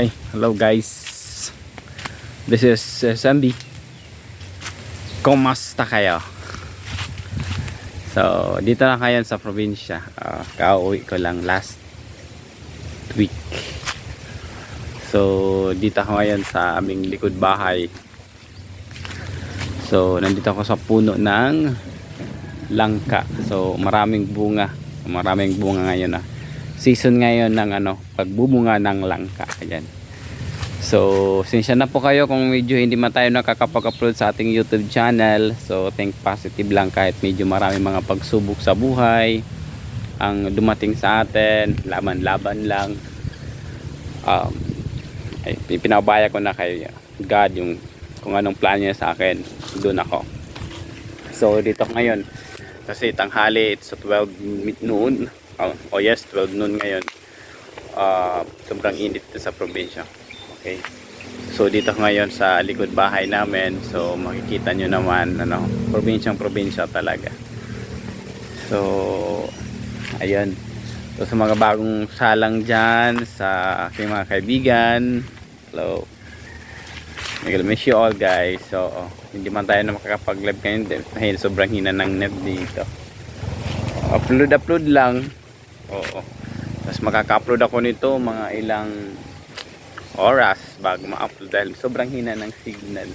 Hi, hello guys. This is uh, Sandy. Kumusta kayo? So, dito lang ngayon sa probinsya. Uh, kauwi ko lang last week. So, dito ako ngayon sa aming likod bahay. So, nandito ako sa puno ng langka. So, maraming bunga. Maraming bunga ngayon ah season ngayon ng ano, pagbubunga ng langka. Ayan. So, sinsya na po kayo kung medyo hindi man tayo nakakapag-upload sa ating YouTube channel. So, think positive lang kahit medyo marami mga pagsubok sa buhay ang dumating sa atin. Laban-laban lang. Um, ay, pinabaya ko na kay God yung kung anong plan niya sa akin. Doon ako. So, dito ngayon. Kasi tanghali, it's 12 noon oh, oh yes 12 noon ngayon. Uh, sobrang init sa probinsya. Okay. So dito ngayon sa likod bahay namin. So makikita nyo naman ano probinsyang probinsya talaga. So ayun. So sa mga bagong salang dyan sa aking mga kaibigan hello. I'll miss you all guys. So oh, hindi man tayo na makakapag live ngayon dahil sobrang hina ng net dito. Upload upload lang Oo. Tapos makaka-upload ako nito mga ilang oras bago ma-upload dahil sobrang hina ng signal.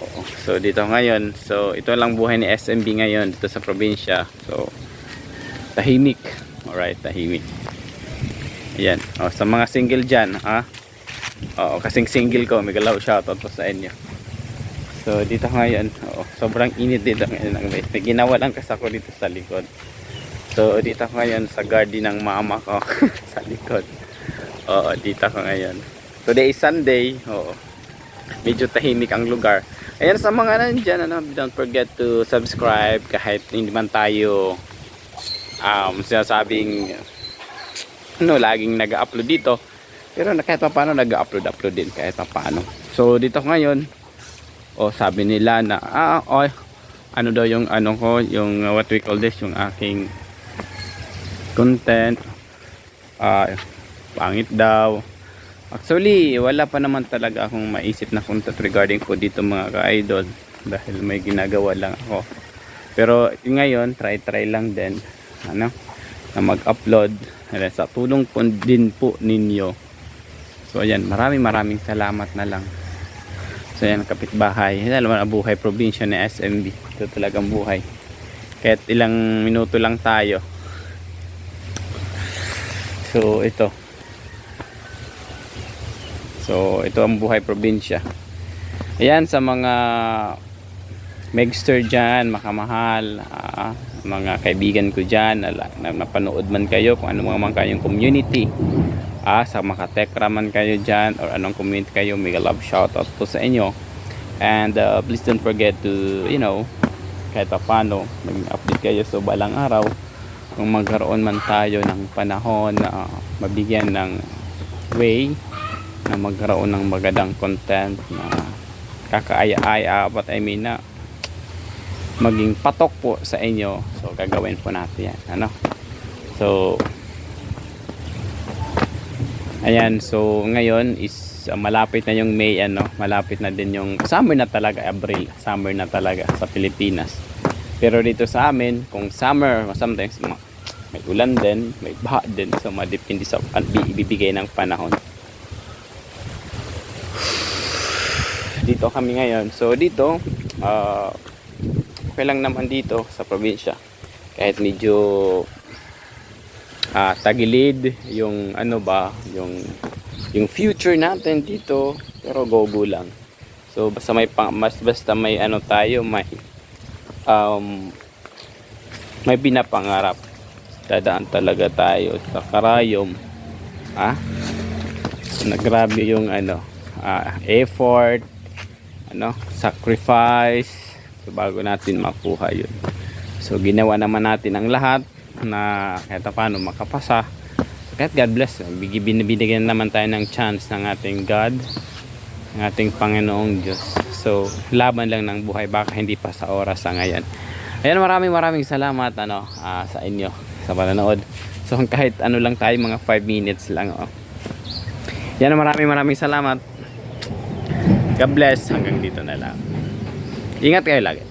Oo. So dito ngayon, so ito lang buhay ni SMB ngayon dito sa probinsya. So tahimik. Alright, tahimik. Ayan. O, sa mga single dyan, ha? Oo, kasing single ko, may galaw shoutout po sa inyo. So dito ngayon, oo, sobrang init dito ngayon. May ginawa lang kasi ako dito sa likod. So, dito ako ngayon sa garden ng mama ko sa likod. Oo, dito ako ngayon. Today is Sunday. Oo. Medyo tahimik ang lugar. Ayan sa mga nandyan, ano, don't forget to subscribe kahit hindi man tayo um, sinasabing ano, laging nag-upload dito. Pero kahit pa paano nag-upload upload din kahit pa paano. So dito ngayon, oh sabi nila na ah oh, ano daw yung ano ko, yung what we call this, yung aking content. Uh, pangit daw. Actually wala pa naman talaga akong maisip na content regarding ko dito mga ka-idol dahil may ginagawa lang ako. Pero ngayon try try lang din ano na mag-upload. Sa tulong po din po ninyo. So ayan maraming maraming salamat na lang. So ayan kapitbahay. Alam mo na buhay probinsya ni SMB ito talagang buhay. Kahit ilang minuto lang tayo So ito. So ito ang buhay probinsya. Ayan sa mga megster dyan, makamahal, ah, mga kaibigan ko dyan, na, na napanood man kayo kung ano mga man kayong community. Ah, sa makatekra man kayo dyan or anong community kayo, mega love shoutout po sa inyo. And uh, please don't forget to, you know, kahit pa paano, mag-update kayo so balang araw kung magkaroon man tayo ng panahon na mabigyan ng way na magkaroon ng magandang content na kakaaya-aya but I mean na maging patok po sa inyo so gagawin po natin yan ano? So ayan so ngayon is uh, malapit na yung May ano? Malapit na din yung summer na talaga April summer na talaga sa Pilipinas. Pero dito sa amin kung summer sometimes may ulan din, may baha din. So, madepende sa ibibigay ng panahon. Dito kami ngayon. So, dito, uh, okay lang naman dito sa probinsya. Kahit medyo uh, tagilid yung ano ba, yung yung future natin dito, pero go-go lang. So, basta may pang, mas basta may ano tayo, may um, may binapangarap dadaan talaga tayo sa karayom. Ha na grabe yung ano uh, effort ano sacrifice so bago natin makuha yun. So ginawa naman natin ang lahat na kahit paano makapasa. Kahit God bless binibigyan naman tayo ng chance ng ating God ng ating Panginoong Diyos. So laban lang ng buhay baka hindi pa sa oras sa ngayon. Ayan maraming maraming salamat ano uh, sa inyo sa panonood. So kahit ano lang tayo mga 5 minutes lang oh. Yan maraming maraming salamat. God bless. Hanggang dito na lang. Ingat kayo lagi.